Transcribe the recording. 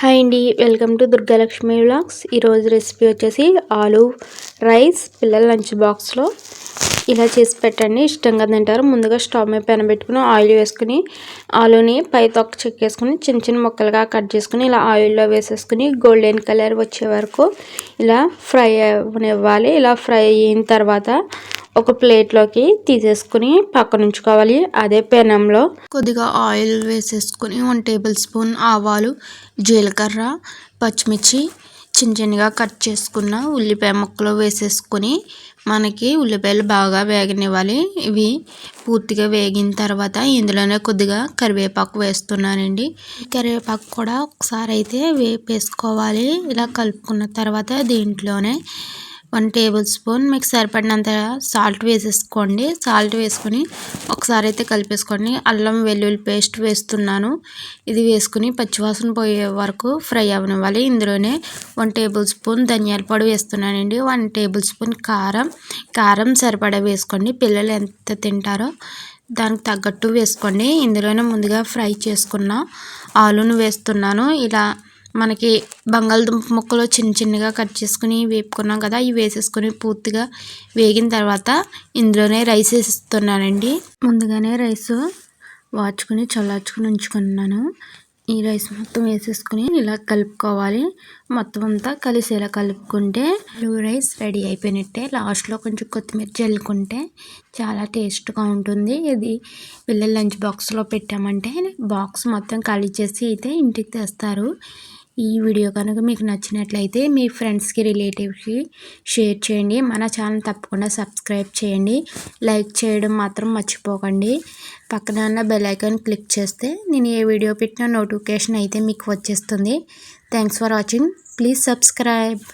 Hi అండి welcome to Durgalakshmi vlogs. ఈరోజు recipe వచ్చేసి ఆలు రైస్ పిల్లల లంచ్ బాక్స్లో ఇలా చేసి పెట్టండి. ఇష్టంగా తింటారు. ముందుగా స్టవ్ మీద పెన పెట్టుకుని ఆయిల్ వేసుకుని ఆలుని పై తొక్క చెక్కేసుకుని చిన్న చిన్న ముక్కలుగా కట్ చేసుకుని ఇలా ఆయిల్లో వేసేసుకుని గోల్డెన్ కలర్ వచ్చే వరకు ఇలా ఫ్రై అవ్వనివ్వాలి. ఇలా ఫ్రై అయిన తర్వాత ఒక ప్లేట్లోకి తీసేసుకుని పక్కన ఉంచుకోవాలి. అదే పెనంలో కొద్దిగా ఆయిల్ వేసేసుకుని వన్ టేబుల్ స్పూన్ ఆవాలు జీలకర్ర పచ్చిమిర్చి చిన్న చిన్నగా కట్ చేసుకున్న ఉల్లిపాయ ముక్కలు వేసేసుకొని మనకి ఉల్లిపాయలు బాగా వేగనివ్వాలి. ఇవి పూర్తిగా వేగిన తర్వాత ఇందులోనే కొద్దిగా కరివేపాకు వేస్తున్నానండి. కరివేపాకు కూడా ఒకసారి అయితే వేపేసుకోవాలి. ఇలా కలుపుకున్న తర్వాత దీంట్లోనే వన్ టేబుల్ స్పూన్. మీకు సరిపడినంత సాల్ట్ వేసేసుకోండి. సాల్ట్ వేసుకొని ఒకసారి అయితే కలిపేసుకోండి. అల్లం వెల్లుల్లి పేస్ట్ వేస్తున్నాను. ఇది వేసుకుని పచ్చివాసన పోయే వరకు ఫ్రై అవ్వనివ్వాలి. ఇందులోనే వన్ టేబుల్ స్పూన్ ధనియాల పొడి వేస్తున్నానండి. వన్ టేబుల్ స్పూన్ కారం. కారం సరిపడా వేసుకోండి. పిల్లలు ఎంత తింటారో దానికి తగ్గట్టు వేసుకోండి. ఇందులోనే ముందుగా ఫ్రై చేసుకున్న ఆలును వేస్తున్నాను. ఇలా మనకి బంగాళదుంప ముక్కలు చిన్న చిన్నగా కట్ చేసుకుని వేపుకున్నాం కదా ఇవి వేసేసుకొని పూర్తిగా వేగిన తర్వాత ఇందులోనే రైస్ వేసిస్తున్నానండి. ముందుగానే రైస్ వాచుకుని చల్లార్చుకుని ఉంచుకున్నాను. ఈ రైస్ మొత్తం వేసేసుకుని ఇలా కలుపుకోవాలి. మొత్తం అంతా కలిసేలా కలుపుకుంటే బ్లూ రైస్ రెడీ అయిపోయినట్టే. లాస్ట్లో కొంచెం కొత్తిమీర చల్లుకుంటే చాలా టేస్ట్గా ఉంటుంది. ఇది పిల్లలు లంచ్ బాక్స్లో పెట్టామంటే బాక్స్ మొత్తం ఖాళీ చేసి అయితే ఇంటికి తెస్తారు. ఈ వీడియో కనుక మీకు నచ్చినట్లయితే మీ ఫ్రెండ్స్కి రిలేటివ్స్కి షేర్ చేయండి. మన ఛానల్ తప్పకుండా సబ్స్క్రైబ్ చేయండి. లైక్ చేయడం మాత్రం మర్చిపోకండి. పక్కన ఉన్న బెల్ ఐకాన్ క్లిక్ చేస్తే నేను ఏ వీడియో పెట్టిన నోటిఫికేషన్ అయితే మీకు వచ్చేస్తుంది. Thanks for watching. Please subscribe.